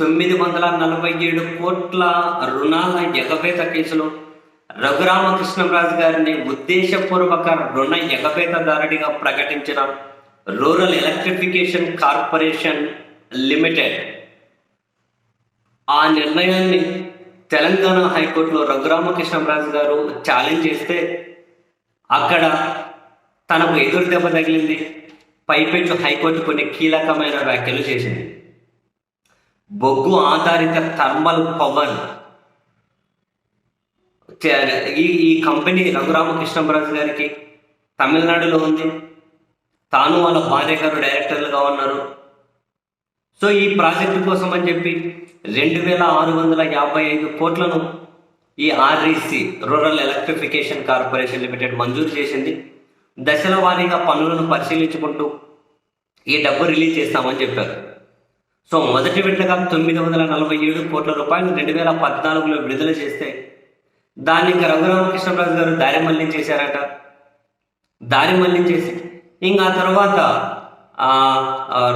తొమ్మిది వందల నలభై ఏడు కోట్ల రుణాల ఎగవేత కేసులో రఘురామకృష్ణరాజు గారిని ఉద్దేశపూర్వక రుణ ఎగవేతదారుడిగా ప్రకటించిన రూరల్ ఎలక్ట్రిఫికేషన్ కార్పొరేషన్ లిమిటెడ్. ఆ నిర్ణయాన్ని తెలంగాణ హైకోర్టులో రఘురామకృష్ణరాజు గారు ఛాలెంజ్ చేస్తే అక్కడ తనకు ఎదురు దెబ్బ తగిలింది. పైపెచ్చు హైకోర్టు కొన్ని కీలకమైన వ్యాఖ్యలు చేసింది. బొగ్గు ఆధారిత థర్మల్ పవర్. ఈ ఈ కంపెనీ రఘురామకృష్ణరాజు గారికి తమిళనాడులో ఉంది. తాను వాళ్ళ భార్య గారు డైరెక్టర్లుగా ఉన్నారు. సో ఈ ప్రాజెక్టు కోసం అని చెప్పి రెండు వేల ఆరు వందల యాభై ఐదు కోట్లను ఈ REC rural electrification corporation limited మంజూరు చేసింది. దశల వారీగా పనులను పరిశీలించుకుంటూ ఈ డబ్బు రిలీజ్ చేస్తామని చెప్పారు. సో మొదటి విడతగా తొమ్మిది వందల నలభై ఏడు కోట్ల రూపాయలు రెండు వేల పద్నాలుగులో విడుదల చేస్తే దాన్ని ఇంకా రఘురామకృష్ణరాజు గారు దారి మళ్ళించేశారట. దారి మళ్ళించేసి ఇంకా ఆ తర్వాత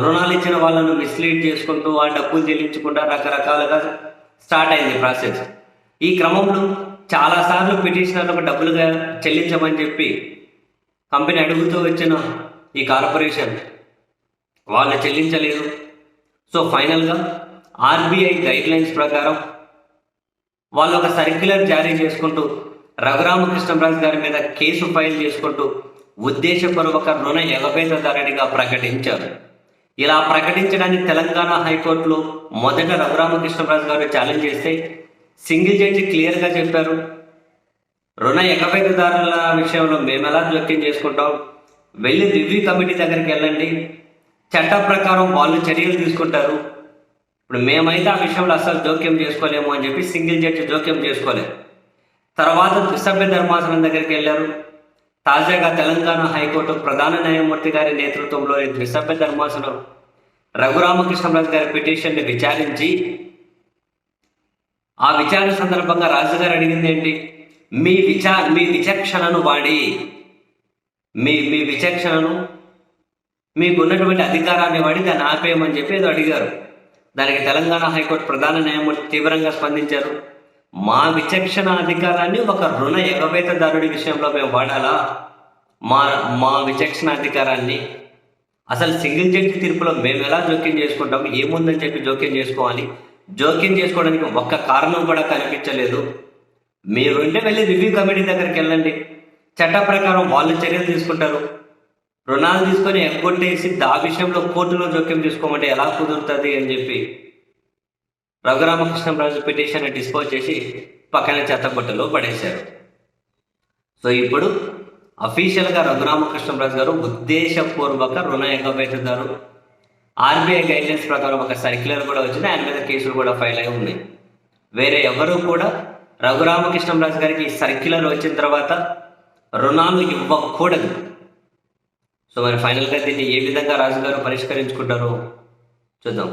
రుణాలు ఇచ్చిన వాళ్ళను మిస్లీడ్ చేసుకుంటూ ఆ డబ్బులు చెల్లించకుండా రకరకాలుగా స్టార్ట్ అయింది ప్రాసెస్ ఈ క్రమంలో చాలాసార్లు పిటిషనర్లకు డబ్బులుగా చెల్లించమని చెప్పి కంపెనీ అడుగుతూ వచ్చిన ఈ కార్పొరేషన్ వాళ్ళు చెల్లించలేదు. సో ఫైనల్గా ఆర్బీఐ గైడ్ లైన్స్ ప్రకారం వాళ్ళు ఒక సర్క్యులర్ జారీ చేసుకుంటూ రఘురామకృష్ణరాజు గారి మీద కేసు ఫైల్ చేసుకుంటూ ఉద్దేశపూర్వక రుణ ఎగవేతదారుడిగా ప్రకటించారు. ఇలా ప్రకటించడానికి తెలంగాణ హైకోర్టులో మొదట రఘురామకృష్ణరాజు గారు ఛాలెంజ్ చేస్తే సింగిల్ జడ్జి క్లియర్గా చెప్పారు. రుణ ఎగవేతదారుల విషయంలో మేము ఎలా జోక్యం చేసుకుంటాం? వెళ్ళి రివ్యూ కమిటీ దగ్గరికి వెళ్ళండి. చట్ట ప్రకారం వాళ్ళు చర్యలు తీసుకుంటారు. ఇప్పుడు మేమైతే ఆ విషయంలో అసలు జోక్యం చేసుకోలేము అని చెప్పి సింగిల్ జడ్జి జోక్యం చేసుకోలేదు. తర్వాత త్రిసభ్య ధర్మాసనం దగ్గరికి వెళ్ళారు. తాజాగా తెలంగాణ హైకోర్టు ప్రధాన న్యాయమూర్తి గారి నేతృత్వంలోని త్రిసభ్య ధర్మాసనం రఘురామకృష్ణరాజు గారి పిటిషన్ని విచారించి ఆ విచారణ సందర్భంగా రాజుగారు అడిగింది ఏంటి? మీ విచా మీ విచక్షణను వాడి. మీ మీ విచక్షణను మీకున్నటువంటి అధికారాన్ని వాడి దాన్ని ఆపేయమని చెప్పి ఏదో అడిగారు. దానికి తెలంగాణ హైకోర్టు ప్రధాన న్యాయమూర్తి తీవ్రంగా స్పందించారు. మా విచక్షణ అధికారాన్ని ఒక రుణ ఎగవేతదారుడి విషయంలో మేము వాడాలా? మా మా విచక్షణ అధికారాన్ని అసలు సింగిల్ జడ్జి తీర్పులో మేము ఎలా జోక్యం చేసుకుంటాం ఏముందని చెప్పి జోక్యం చేసుకోవాలి. జోక్యం చేసుకోవడానికి ఒక్క కారణం కూడా కనిపించలేదు. మీరు ఉంటే వెళ్ళి రివ్యూ కమిటీ దగ్గరికి వెళ్ళండి. చట్ట ప్రకారం వాళ్ళు చర్యలు తీసుకుంటారు. రుణాలు తీసుకొని ఎగ్గొట్టేసి ఆ విషయంలో కోర్టులో జోక్యం తీసుకోమంటే ఎలా కుదురుతుంది అని చెప్పి రఘురామకృష్ణరాజు పిటిషన్ డిస్పోజ్ చేసి పక్కన చెత్తబుట్టలో పడేశారు. సో ఇప్పుడు అఫీషియల్గా రఘురామకృష్ణరాజు గారు ఉద్దేశపూర్వక రుణ ఎగవేతదారు ఆర్బీఐ గైడ్లైన్స్ ప్రకారం ఒక సర్క్యులర్ కూడా వచ్చింది ఆయన మీద కేసులు కూడా ఫైల్ అయి ఉన్నాయి. వేరే ఎవరు కూడా రఘురామకృష్ణరాజు గారికి సర్క్యులర్ వచ్చిన తర్వాత రుణాలు ఇవ్వకూడదు. సో మరి ఫైనల్గా దీన్ని ఏ విధంగా రాజు గారు పరిష్కరించుకుంటారో చూద్దాం.